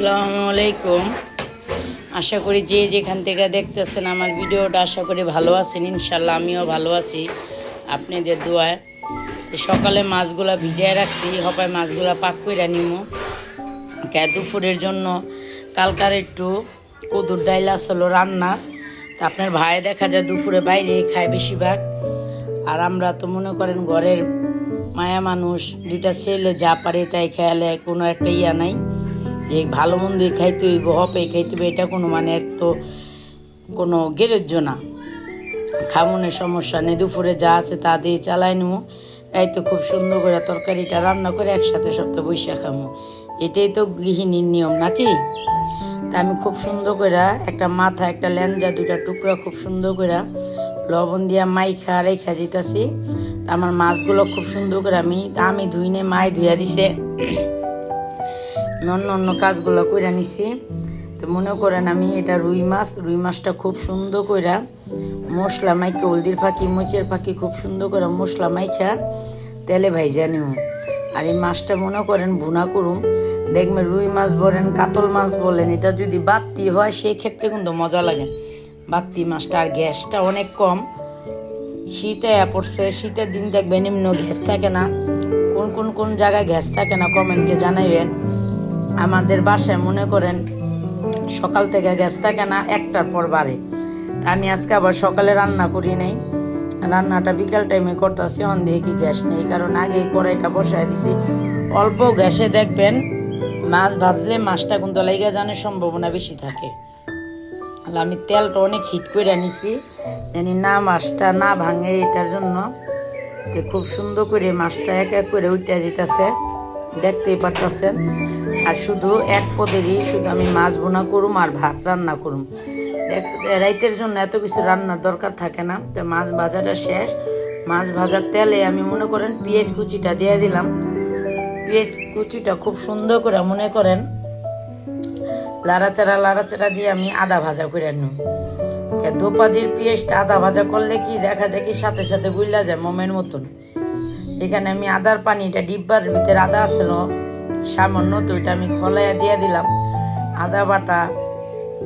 আসসালামু আলাইকুম। আশা করি যে যেখান থেকে দেখতেছেন আমার ভিডিওটা, আশা করি ভালো আছেন ইনশাল্লাহ আমিও ভালো আছি আপনাদের দোয়ায়। সকালে মাছগুলা ভিজিয়ে রাখছি, হপায় মাছগুলা পাক করে নিমু। কে দুপুরের জন্য কালকার একটু কদুর ডাইল আসলো রান্না। তা আপনার ভাই দেখা যায় দুপুরে বাইরে খায় বেশিরভাগ। আর আমরা তো মনে করেন ঘরের মায়া মানুষ, দুইটা ছেলে যা পারে তাই খেয়ালে কোনো একটা ইয়া নাই। যে ভালো মন্দই খাইতে হইব হপে খাইতে হইব, এটা কোনো মানে তো কোনো গ্যারেজ্য না। খামনের সমস্যা নেই, দুপুরে যা আছে তা দিয়ে চালাই নেব তাই তো খুব সুন্দর করে তরকারিটা রান্না করে একসাথে সপ্তাহ বৈশা খামো। এটাই তো গৃহিণীর নিয়ম নাকি? তা আমি খুব সুন্দর করে একটা মাথা, একটা ল্যাঞ্জা দুটা টুকরা খুব সুন্দর করে লবণ দিয়া মাইখা রেখা যেতেছি আমার মাছগুলো খুব সুন্দর করে আমি আমি ধুইনে মাই ধুইয়া দিছে। অন্য অন্য কাজগুলো কইরা নিছি। তো মনে করেন আমি এটা রুই মাছ, রুই মাছটা খুব সুন্দর কইরা মশলা মাইকে হলদির ফাঁকি, মরিচের ফাঁকি খুব সুন্দর করে মশলা মাইখা তেলে ভাইজা নিব আর এই মাছটা মনে করেন ভুনা করুম। দেখবেন রুই মাছ বলেন, কাতল মাছ বলেন, এটা যদি বাত্তি হয়, সেই ক্ষেত্রে কিন্তু মজা লাগে। বাত্তি মাছটা আর গ্যাসটা অনেক কম। শীতে পড়ছে, শীতের দিন দেখবেন নিম্ন গ্যাস থাকে না। কোন কোন কোন জায়গায় গ্যাস থাকে না, কমেন্টে জানাইবেন। আমাদের বাসায় মনে করেন সকাল থেকে গ্যাস থাকে না, একটার পর বাড়ে আমি আজকে আবার সকালে রান্না করি নাই। রান্নাটা বিকাল টাইমে করতেছি, অন দিয়ে কি গ্যাস নেই। কারণ আগে কড়াইটা বসায় দিছি। অল্প গ্যাসে দেখবেন মাছ ভাজলে মাছটা কিন্তু লেগে জানার সম্ভাবনা বেশি থাকে। আমি তেলটা অনেক হিট করে নিছি। জানি না মাছটা না ভাঙে এটার জন্য। খুব সুন্দর করে মাছটা এক এক করে উঠে যেতেছে। দেখতেই পারতেছেন। আর শুধু এক পদেরই শুধু আমি মাছ বোনা করুম আর ভাত রান্না করুম। রাইতের জন্য এত কিছু রান্নার দরকার থাকে না। তো মাছ ভাজাটা শেষ। মাছ ভাজার তেলে আমি মনে করেন পেঁয়াজ কুচিটা দিয়ে দিলাম। পেঁয়াজ কুচিটা খুব সুন্দর করে মনে করেন লাড়াচাড়া লাড়াচাড়া দিয়ে আমি আদা ভাজা করে নিই দোপাজির পেঁয়াজটা আদা ভাজা করলে কি দেখা যায় কি সাথে সাথে গুইলা যায় মোমের মতন। এখানে আমি আদার পানিটা ডিব্বার ভিতরে আদা আসলো সামান্য তো এটা আমি খলাইয়া দিয়ে দিলাম। আদা বাটা,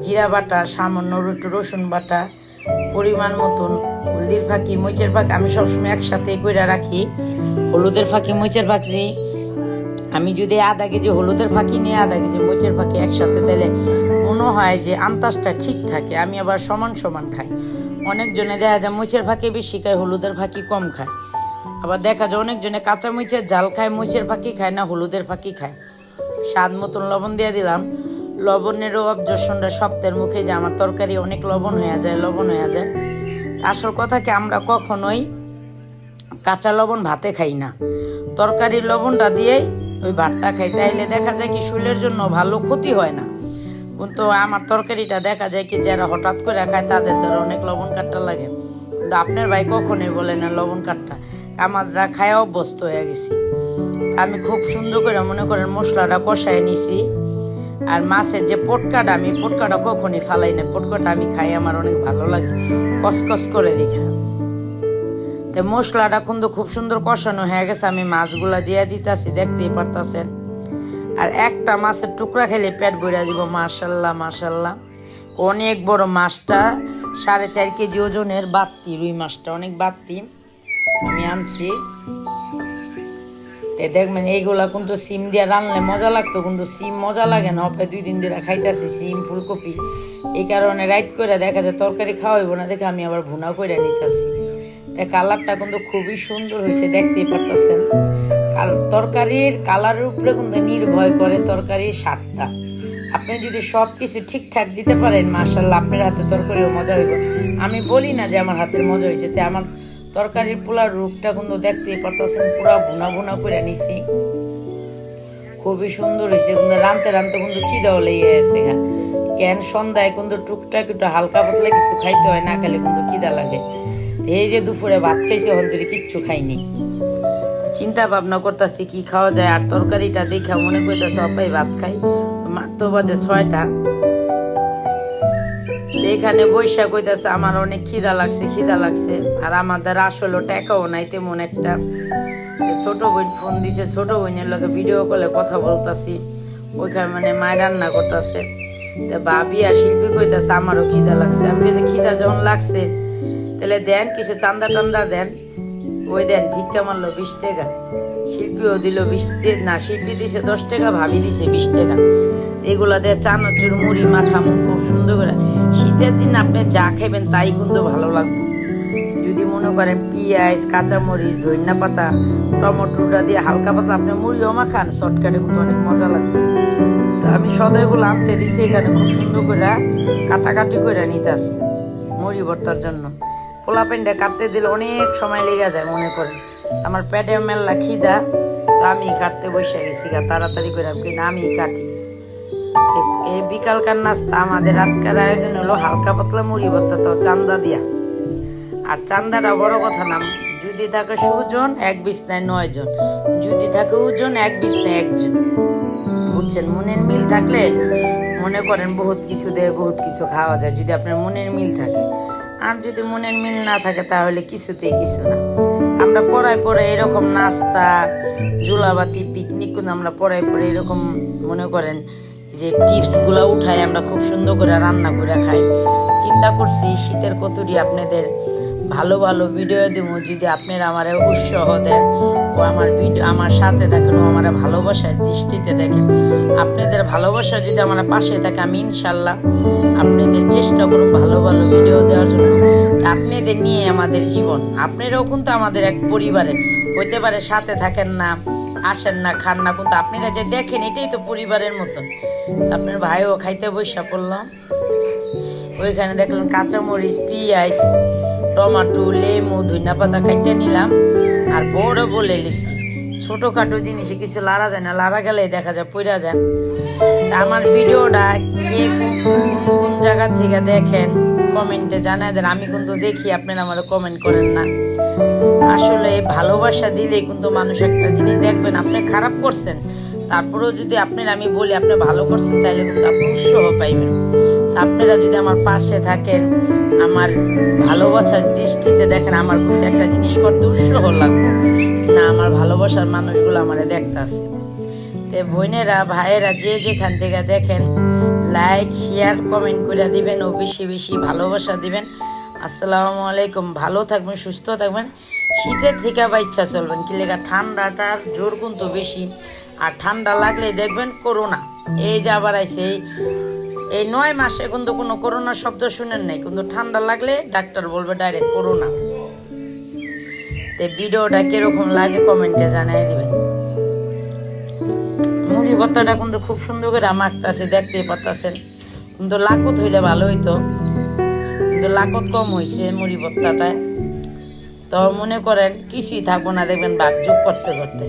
জিরা বাটা, সামান্য রসুন বাটা, পরিমাণ মতন হলদির ফাঁকি, মরিচের ফাঁকি আমি সবসময় একসাথে করে রাখি। হলুদের ফাঁকি, মরিচের ফাঁকি, আমি যদি আধা কেজি হলুদের ফাঁকি নিয়ে আধা কেজি মরিচের ফাঁকি একসাথে দিলে মনে হয় যে আন্তাজটা ঠিক থাকে, আমি আবার সমান সমান খাই। অনেকজনে দেখা যায় মরিচের ফাঁকি বেশি খায়, হলুদের ফাঁকি কম খায়। আবার দেখা যায় অনেকজনে কাঁচা মরিচের জাল খায়, মরিচের ফাঁকি খায় না, হলুদের ফাঁকি খায়। স্বাদ মতন লবণ দিয়ে দিলাম। লবণেরও অবজশনটা সপ্তাহের মুখে যে আমার তরকারি অনেক লবণ হয়ে যায়, লবণ হয়ে যায়। আসল কথা কি, আমরা কখনোই কাঁচা লবণ ভাতে খাই না। তরকারির লবণটা দিয়েই ওই ভাতটা খাই। তাইলে দেখা যায় কি, শরীরের জন্য ভালো ক্ষতি হয় না। কিন্তু আমার তরকারিটা দেখা যায় কি, যারা হঠাৎ করে খায়, তাদের ধরো অনেক লবণ কাটটা লাগে। কিন্তু আপনার ভাই কখনোই বলে না লবণ কাটটা। আমরা খায় অভ্যস্ত হয়ে গেছি। আমি খুব সুন্দর করে মনে করেন মশলাটা কষায় নিছি। আর মাছের যে পটকাটা, আমি পটকাটা কখনই ফালাই না। পটকাটা আমি খাই, আমার অনেক ভালো লাগে। কসকস করে দেখে। তো মশলাটা কিন্তু খুব সুন্দর কষানো হয়ে গেছে। আমি মাছগুলা দিয়ে দিতেছি, দেখতেই পারতাছেন। আর একটা মাছের টুকরা খেলে পেট ভরে যাব, মাশাল্লাহ মাশাল্লাহ। অনেক বড় মাছটা, সাড়ে চার কেজি ওজনের বাত্তি রুই মাছটা, অনেক বাত্তি আমি আনছি। এ দেখবেন, এইগুলা কিন্তু সিম দিয়ে রানলে মজা লাগতো, কিন্তু সিম মজা লাগে না। অপে দুই দিন ধরে খাইতেছি সিম, ফুলকপি। এই কারণে রাইট করে দেখা যায় তরকারি খাওয়াইব না দেখে আমি আবার ভুনা করে নিতেছি। তাই কালারটা কিন্তু খুবই সুন্দর হয়েছে দেখতেই পারতেছেন। তরকারির কালারের উপরে কিন্তু নির্ভয় করে তরকারির স্বাদটা। আপনি যদি সব কিছু ঠিকঠাক দিতে পারেন মার্শাল্লাহ আপনার হাতে তরকারিও মজা হইব। আমি বলি না যে আমার হাতের মজা হয়েছে তাই আমার তরকারির পোলার রূপটা কিন্তু দেখতেই পারতেছেন, পুরা ভুনা ভুনা করে নিছি। খুবই সুন্দর হয়েছে কিন্তু রানতে রানতে কিন্তু খিদাও লেগে গেছে কেন সন্ধ্যায় কিন্তু টুকটাক একটু হালকা পাতলা কিছু খাইতে হয়, না খেলে কিন্তু খিদা লাগে। এই যে দুপুরে ভাত খাইছে হন কিচ্ছু খাইনি। চিন্তা ভাবনা করতেছি, কি খাওয়া যায়, আর তরকারিটা দেখা মনে করতেছে সবাই ভাত খাই। মাত্র বাজে ছয়টা। এখানে বৈশাখ হইতেছে আমার অনেক খিদা লাগছে খিদা লাগছে। আর আমাদের আসলে টাকাও নাই তেমন একটা। ছোট বোন ফোন দিছে, ছোট বোনের লোকে ভিডিও কলে কথা বলতাছি। ওইখানে মানে মায়ের রান্না করতেছে। ভাবি আর শিল্পী কইতাছে, আমারও খিদা লাগছে। আমি খিদা যখন লাগছে, তাহলে দেন, কিছু চান্দা টান্দা দেন। ওই দেন ভিক্ষা মারলো বিশ টাকা। শিল্পীও দিল বিশ না, শিল্পী দিছে দশ টাকা, ভাবি দিছে বিশ টাকা। এগুলা দিয়ে চানাচুর, মুড়ি মাথা মুখ, খুব সুন্দর করে। শীতের দিন আপনি যা খাবেন তাই কিন্তু ভালো লাগবে। যদি মনে করেন পেঁয়াজ, কাঁচামরিচ ধনিয়া পাতা টমেটোটা দিয়ে হালকা পাতা আপনি মুড়িও মাখান শর্টকাটে কিন্তু অনেক মজা লাগবে। তা আমি সদয়গুলো আনতে দিছি, এখানে খুব সুন্দর করে কাটাকাটি করে নিতে আসি, মুড়ি ভর্তার জন্য। পোলা পেন্ডে কাটতে দিলে অনেক সময় লেগে যায়, মনে করেন। আমার পেটে মেলা খিদা, তো আমি কাটতে বসে গেছি গা, তাড়াতাড়ি করে আমি না আমি কাটি। এই বিকালকার নাস্তা আমাদের আজকের আয়োজন হলো হালকা পাতলা মুড়ি ভর্তা তো চান্দা দিয়া। আর চান্দাটা বড় কথা না, যদি থাকে সুজন, এক বিছনায় নয় জন। যদি থাকে ওজন এক বিছনায় একজন। বুঝছেন? মনের মিল থাকলে মনে করেন বহুত কিছু দেয়, বহুত কিছু খাওয়া যায়, যদি আপনার মনের মিল থাকে। আর যদি মনের মিল না থাকে, তাহলে কিছুতেই কিছু না। আমরা পড়ায় পরে এরকম নাস্তা, জুলাবাতি পিকনিক কিন্তু আমরা পড়ায় পরে এরকম মনে করেন যে টিপসগুলো উঠাই, আমরা খুব সুন্দর করে রান্না করে খাই। চিন্তা করছি শীতের কতুরি আপনাদের ভালো ভালো ভিডিও দেবো যদি আপনারা আমার উৎসাহ দেন ও আমার ভিডিও আমার সাথে থাকেন ও আমার ভালোবাসায় দৃষ্টিতে দেখেন। আপনাদের ভালোবাসা যদি আমার পাশে থাকে, আমি ইনশাল্লাহ আপনাদের চেষ্টা করুন ভালো ভালো ভিডিও দেওয়ার জন্য। আপনাদের নিয়ে আমাদের জীবন। আপনারাও কিন্তু আমাদের এক পরিবারের হইতে পারে সাথে থাকেন না, আসেন না, খান না, কিন্তু আপনারা যে দেখেন, এটাই তো পরিবারের মতন আপনার ভাইও খাইতে বসা পড়লাম। ওইখানে দেখলাম কাঁচামরিচ, পেঁয়াজ টমাটো লেমু ধনিয়া পাতা কাইটে নিলাম আর বড় বলে লিখছি ছোটোখাটো জিনিসে কিছু লাড়া যায় না লাড়া গেলে দেখা যায় পইরা যায়। তা আমার ভিডিওটা কে কোন- জায়গা থেকে দেখেন, কমেন্টে জানায় দেন। আমি কিন্তু দেখি, আপনারা আমার কমেন্ট করেন না। আসলে ভালোবাসা দিলে কিন্তু মানুষ একটা জিনিস দেখবেন, আপনি খারাপ করছেন। তারপরেও যদি আপনার আমি বলি, আপনি ভালো করছেন, তাহলে কিন্তু আপনি উৎসাহ পাইবেন। আপনারা যদি আমার পাশে থাকেন, আমার ভালোবাসার দৃষ্টিতে দেখেন, আমার কিন্তু একটা জিনিস করতে উৎসাহ লাগবে। না, আমার ভালোবাসার মানুষগুলো আমার দেখতে আসে তে বোনেরা, ভাইয়েরা, যে যেখান থেকে দেখেন লাইক শেয়ার কমেন্ট করে দিবেন, ও বেশি বেশি ভালোবাসা দিবেন। আসসালামু আলাইকুম, ভালো থাকবেন, সুস্থ থাকবেন। শীতের থেকে বা ইচ্ছা চলবেন, কি লেখা ঠান্ডাটার জোর কিন্তু বেশি। আর ঠান্ডা লাগলে দেখবেন করোনা। এই যে আবার আইছে, এই এই নয় মাসে কিন্তু কোনো করোনা শব্দ শুনেন নাই, কিন্তু ঠান্ডা লাগলে ডাক্তার বলবে ডাইরেক্ট করোনা। ভিডিওটা কীরকম লাগে কমেন্টে জানিয়ে দিবেন। মুড়ি ভর্তাটা কিন্তু খুব সুন্দর করে মাখতেছে, দেখতেই পারতেছেন। কিন্তু লাকত হইলে ভালো হইতো। কিন্তু লাকত কম হয়েছে মুড়ি ভর্তাটায়। তো মনে করেন কিছুই থাকব না, দেখবেন ভাগ যোগ করতে করতে।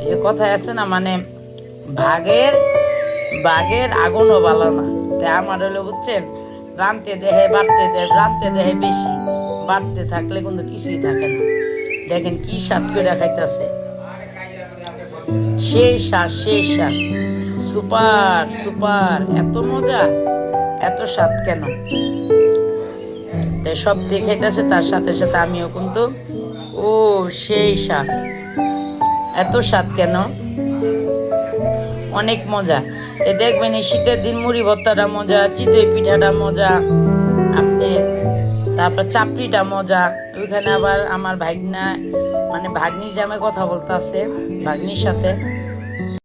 এই যে কথায় আছে না মানে ভাগের বাঘের আগুনও ভালো না। তাই আমার হলো বুঝছেন রানতে দেহে বাড়তে দেহে রানতে দেহে বেশি। বাড়তে থাকলে কিন্তু কিছুই থাকে না। দেখেন কি স্বাদ করে খাইতেছে। সেই স্বাদ সেই স্বাদ। সুপার সুপার, এত মজা, এত স্বাদ কেন? তাই সব দিয়ে খাইতেছে, তার সাথে সাথে আমিও কিন্তু, ও সেই স্বাদ। এত স্বাদ কেন? অনেক মজা। এ দেখবেন এই শীতের দিন মুড়ি ভর্তাটা মজা, চিতই পিঠাটা মজা, আপনি তারপর চাপড়িটা মজা, ওইখানে আবার আমার ভাগনা মানে ভাগ্নির জামে কথা বলতে আছে ভাগ্নির সাথে।